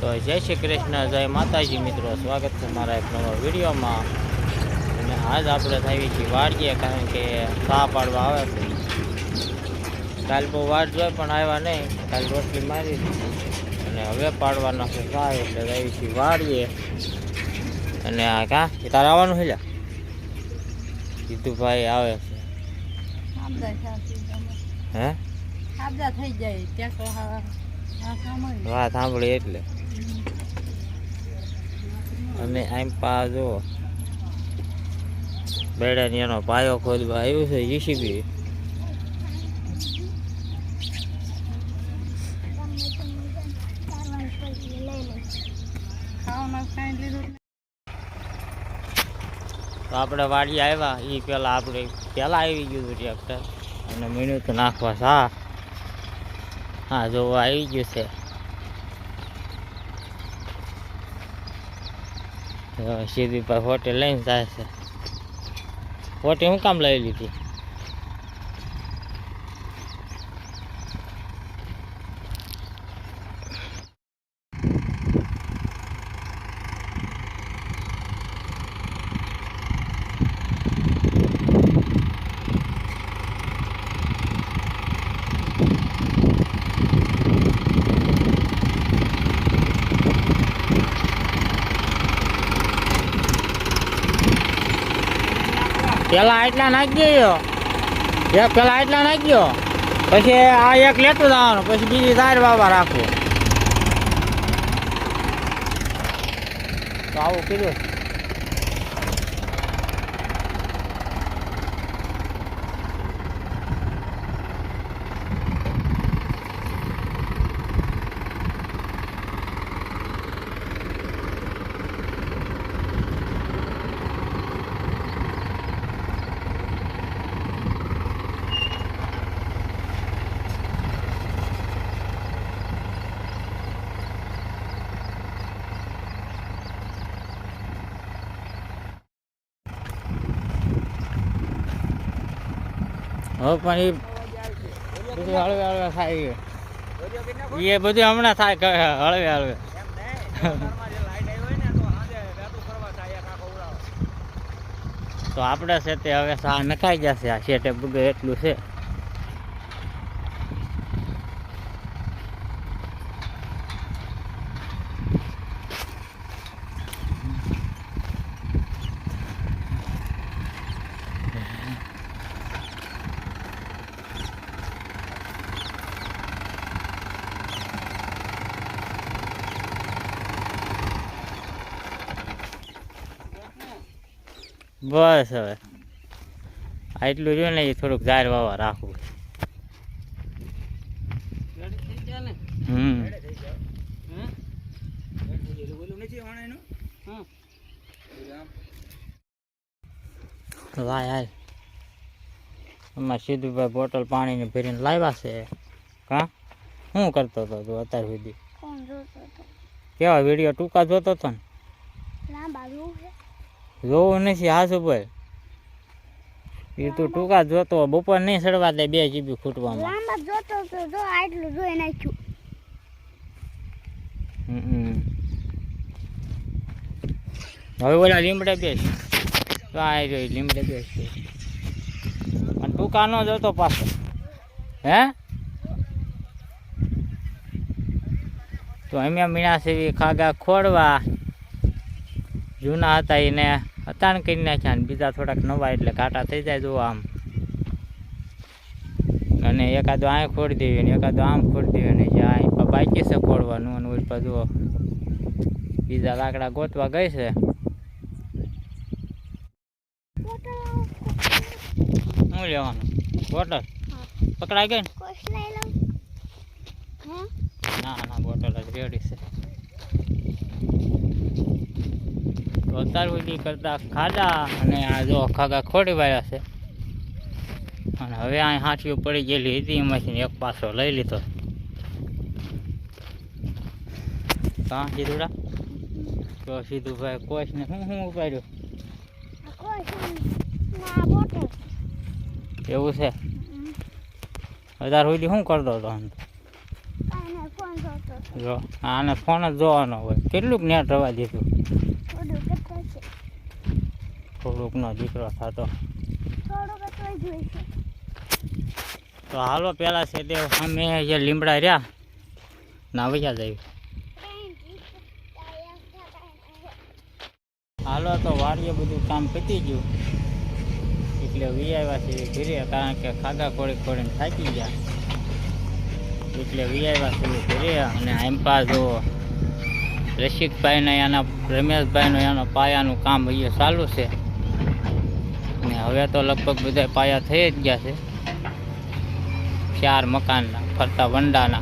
તો જય શ્રી કૃષ્ણ જય માતાજી મિત્રો. સ્વાગત છે મારા એક નવા વિડીયોમાં. અને આજ આપણે થઈ છીએ વાડીએ કારણ કે સા પાડવા આવે છે. કાલ બહુ વાર જોઈ પણ આવ્યા નહીં. કાલ રોટલી મારી અને હવે પાડવાના છે સા એટલે આવી છીએ વાડીએ અને આ કા? તારે આવવાનું છે જીતુભાઈ આવે છે. હે? થઈ જાય. ત્યાં વાત સાંભળી એટલે. અને આમ પા જો. બેડાની એનો પાયો ખોદવા આવ્યો છે જીસીબી તો આપણે વાડી આવ્યા એ પેલા આપણે પેલા આવી ગયું હતું ટ્રેક્ટર અને મીણું તો નાખવા સા હા. જો આવી ગયું છે. સીધી પર હોટે લઈને જાય છે. હોટે શું કામ લઈ લીધી? પેલા આટલા નાખી ગયો એક પેલા આટલા નાખી ગયો પછી આ એક લેતું જવાનું, પછી બીજી તાર બાબા રાખવું તો આવું કીધું હવે પણ એ બધું હળવે હળવે થાય. એ બધું હમણાં થાય હળવે હળવે તો આપણે છે તે હવે સા નખાઈ જશે આ શેઠે બધું એટલું છે બસ હવે. આટલું રહ્યું ને એ થોડુંક ઝાડ વાવા રાખવું. હમ. લાય હાલ. અમારે સીધુભાઈ બોટલ પાણીની ભરીને લાવ્યા છે. હા શું કરતો હતો તું અત્યાર સુધી? કેવા વીડિયો ટૂંકા જોતો હતો ને? જોવું નથી હાસુ ભાઈ એ તું ટૂંકા જોતો બપોર નહીં સડવા દે બે જીબી ખૂટવામાં. જોતો હતો જો આટલું જોઈ નાખ્યું. હવે ઓલા લીમડે બેસ તો આ રહ્યો લીમડે બેસ અને ટૂંકા ન જોતો પાછો. હે? તો અમે મીણા સેવી ખાગા ખોડવા. જૂના હતા એને અતાણ કરી નાખ્યા ને બીજા થોડાક નવા એટલે કાંટા થઈ જાય જો આમ. અને એકાદો આ ખોડી દેવી ને એકાદો આમ ખોડી દેવી ને જે આ બાકી છે ખોડવાનું અને ઉપર જુઓ. બીજા લાકડા ગોતવા ગઈ છે. શું લેવાનું? બોટલ? પકડાઈ ગઈ ના ના બોટલ જ રેડી છે. તો અત્યાર સુધી કરતા ખાધા અને આ જો ખાગા ખોડી વાળ્યા છે. અને હવે આ હાથીઓ પડી ગયેલી હતી, એમાંથી એક પાછો લઈ લીધો. કાં સીધુડા? તો સીધું ભાઈ કોચ ને શું શું ઉપાડ્યું? કોશ એવું છે? અત્યાર સુધી શું કરતો હતો આમ? જો, આને ફોન જ જોવાનો હોય. કેટલુંક નેટ રવા દીધું. થોડુંક નો દીકરો થતો તો હાલો પેલા છે તે અમે જે લીમડા રહ્યા ના વૈયા જાય હાલો તો વાડીએ બધું કામ પતી ગયું. એટલે વી આવ્યા છે ઘરે કારણ કે ખાગા ખોળી ખોળીને થાકી ગયા. એટલે વી આવ્યા છે ઘરે અને આમ જો રસિકભાઈને એના રમેશભાઈનું એનો પાયાનું કામ અહીંયા ચાલુ છે. હવે તો લગભગ બધા પાયા થઈ જ ગયા છે. ચાર મકાનના, ફરતા વંડાના.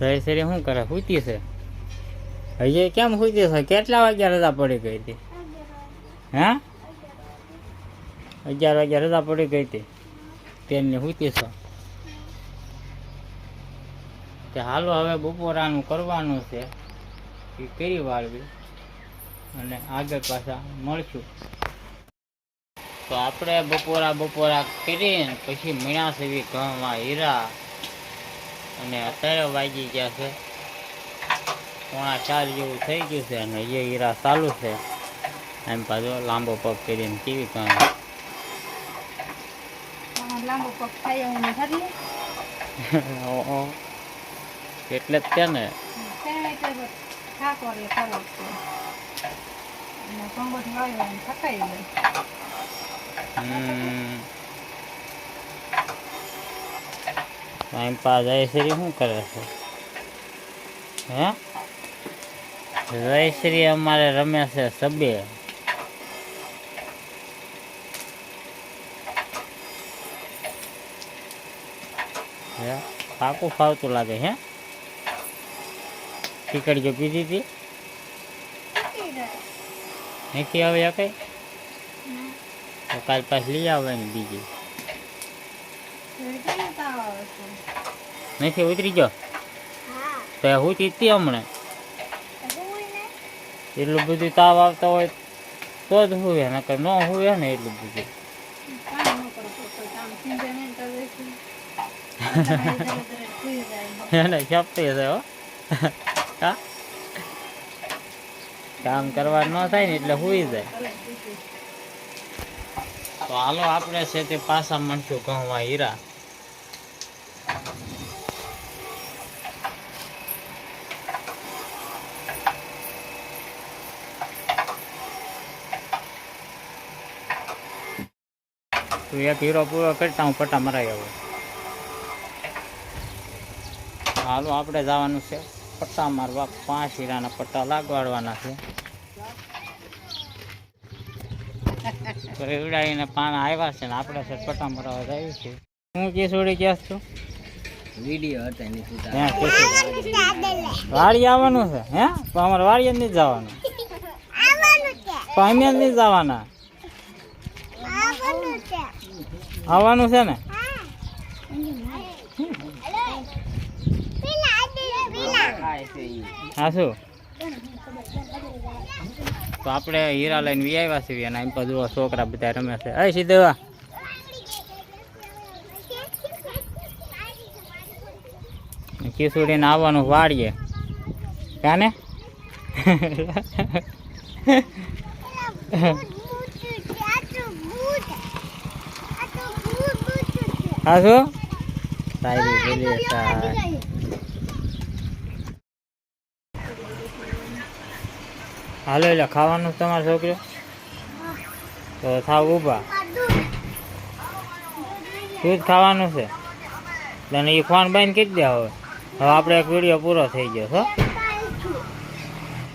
જયશ્રી શું કરે? સૂતી છે? હજી કેમ સૂતી છે? કેટલા વાગ્યા રજા પડી ગઈ હતી? હે? અગિયાર વાગ્યા રજા પડી ગઈ હતી. તેની સૂતી છે. કે હાલો હવે બપોરાનું કરવાનું છે. એ કરી વાળવી અને આગળ પાછા મળશું. તો આપણે બપોરા બપોરા કરીને પછી મીણા સેવી ઘઉંમાં હીરા અને અત્યારે વાગી ગયા છે. પોણા ચાર જેવું થઈ ગયું છે અને એ હીરા ચાલુ છે. એમ પાછો લાંબો પગ કરીને કેવી કામ લાંબો પગ થાય એટલે જ છે ને. તેને એટલે થાક વાળી ખરાબ છે અને કંગોટ વાળીને થકાઈ જાય હમ. ટાઈમ પાસ જયશ્રી શું કરે છે? હે? જયશ્રી અમારે રમે છે સબે. હે? પાકું ફાવતું લાગે, હે? ટીકડીઓ પીધી હતી? નથી આવે કઈ? તો કાલ પાછી લઈ આવવાની બીજી. આવે છે નથી ઉતરી ગયો તો હું તી હમણાં. એટલું બધું તાવ આવતો હોય તો જ હુવે નકર ન હોય ને એટલું બધું. ન કોઈ એને શક્તિ છે હો. હા? કામ કરવા ન થાય ને એટલે હુઈ જાય. તો હાલો આપણે છે તે પાછા મળશું ઘઉંમાં હીરા. તું એક હીરો પૂરો કરતા હું પટ્ટા મરાઈ આવું. હાલો, આપણે જવાનું છે. પટ્ટા મારવા પાંચ હીરાના પટ્ટા લાગવાડવાના છે. તો એવડાવીને પાન આવ્યા છે ને આપણે છે પટ્ટા મરાવા જાય છે. હું કેસોડી ગયા છું? વીડિયો હતા એની વાડી આવવાનું છે હે? તો અમારે વાડીએ જ નહીં જવાનું. આવવાનું તો અમે નહીં જવાના. આવવાનું છે. ને હા પેલા આદે પેલા ખાય છે ઈ. હા શું? તો આપણે હીરા લઈને વી આવ્યા છીએ અને એમ જુઓ છોકરા બધા રમે છે. અય સીધા ખીસુડીને આવવાનું વાડીએ કાને? હા શું? સારી હાલો એટલે ખાવાનું તમારો છોકરો તો થાવ ઊભા શું જ ખાવાનું છે તને એ ફોન બંધ કરી દે હવે હવે આપણે એક વીડિયો પૂરો થઈ ગયો હો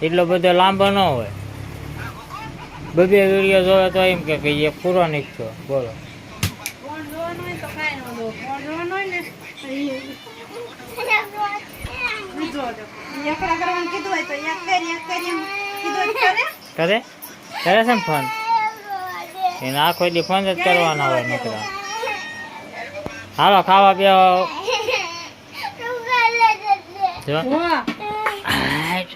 એટલો બધો લાંબો ન હોય બબે વીડિયો જોવે તો એમ કે એક પૂરો નીકળ્યો બોલો ફોન જોવાનો હોય તો કાંઈ ન દો ફોન કરી? કરી? છે ને ફોન? એને આખો દી ફોન જ કરવાના હોય નીકળ્યા હાલો ખાવા પીવા જો. હાઈટ.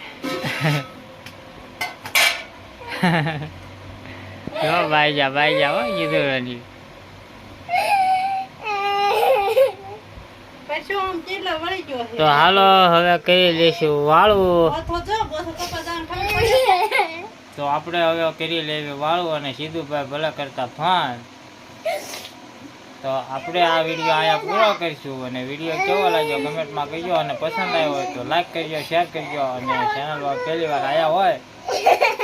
જો ભાઈ જા હો કીધું નથી પછી આમ કેટલો વળી ગયો છે. તો હાલો હવે કરી લેશું વાળું તો આપણે હવે કરી લેવી વાળું અને સીધુભાઈ ભલે કરતા ફાન તો આપણે આ વીડિયો અહીંયા પૂરો કરીશું અને વીડિયો કેવો લાગ્યો કમેન્ટમાં કહેજો અને પસંદ આવ્યો હોય તો લાઈક કરજો શેર કરજો અને ચેનલ પહેલી વાર આવ્યા હોય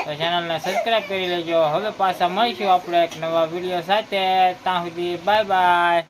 તો ચેનલને સબસ્ક્રાઈબ કરી લેજો. હવે પાછા મળીશું આપણે એક નવા વીડિયો સાથે. ત્યાં સુધી બાય બાય